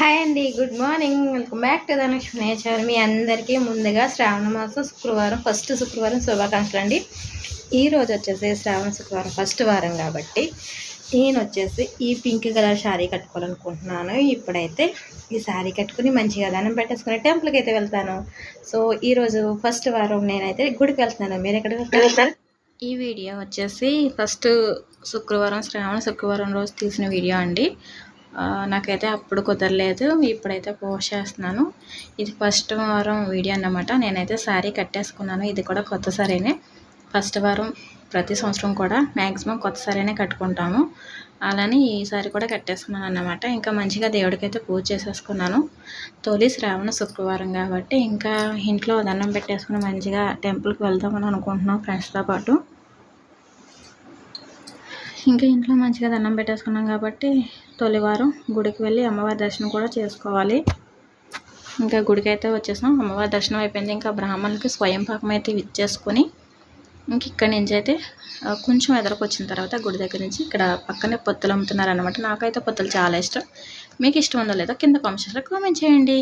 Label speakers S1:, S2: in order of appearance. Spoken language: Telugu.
S1: హాయ్ అండి good morning. Welcome back to Dhanalakshmi nature. మీ అందరికీ ముందుగా శ్రావణ మాసం శుక్రవారం ఫస్ట్ శుక్రవారం శుభాకాంక్షలు అండి. ఈ రోజు వచ్చేసి శ్రావణ శుక్రవారం ఫస్ట్ వారం కాబట్టి నేను వచ్చేసి ఈ పింక్ కలర్ శారీ కట్టుకోవాలనుకుంటున్నాను. ఇప్పుడైతే ఈ శారీ కట్టుకుని మంచిగా దానం పెట్టేసుకుని టెంపుల్కి అయితే వెళ్తాను. సో ఈరోజు ఫస్ట్ వారం నేనైతే గుడికి వెళ్తున్నాను. మీరు ఎక్కడికి వెళ్తారు? ఈ వీడియో వచ్చేసి ఫస్ట్ శుక్రవారం శ్రావణ శుక్రవారం రోజు తీసిన వీడియో అండి. నాకైతే అప్పుడు కుదరలేదు ఇప్పుడైతే పోస్ట్ చేస్తున్నాను. ఇది ఫస్ట్ వారం వీడియో అన్నమాట. నేనైతే శారీ కట్టేసుకున్నాను. ఇది కూడా కొత్త సారీనే. ఫస్ట్ వారం ప్రతి సంవత్సరం కూడా మ్యాక్సిమం కొత్త సారీనే కట్టుకుంటాము. అలానే ఈ సారీ కూడా కట్టేసుకున్నాను అన్నమాట. ఇంకా మంచిగా దేవుడికైతే పూజ చేసేసుకున్నాను. తొలి శ్రావణ శుక్రవారం కాబట్టి ఇంకా ఇంట్లో దండం పెట్టేసుకుని మంచిగా టెంపుల్కి వెళ్దామని అనుకుంటున్నాం ఫ్రెండ్స్తో పాటు. ఇంకా ఇంట్లో మంచిగా దండం పెట్టేసుకున్నాం కాబట్టి తొలివారం గుడికి వెళ్ళి అమ్మవారి దర్శనం కూడా చేసుకోవాలి. ఇంకా గుడికి అయితే వచ్చేసాం అమ్మవారి దర్శనం అయిపోయింది. ఇంకా బ్రాహ్మణులకి స్వయం పాకం అయితే ఇచ్చేసుకొని ఇంక ఇక్కడి నుంచి అయితే కొంచెం ఎదరకు వచ్చిన తర్వాత గుడి దగ్గర నుంచి ఇక్కడ పక్కనే పొత్తులు అమ్ముతున్నారు అనమాట నాకైతే పొత్తులు చాలా ఇష్టం. మీకు ఇష్టం ఉందో లేదో కింద కామెంట్స్లో కామెంట్ చేయండి.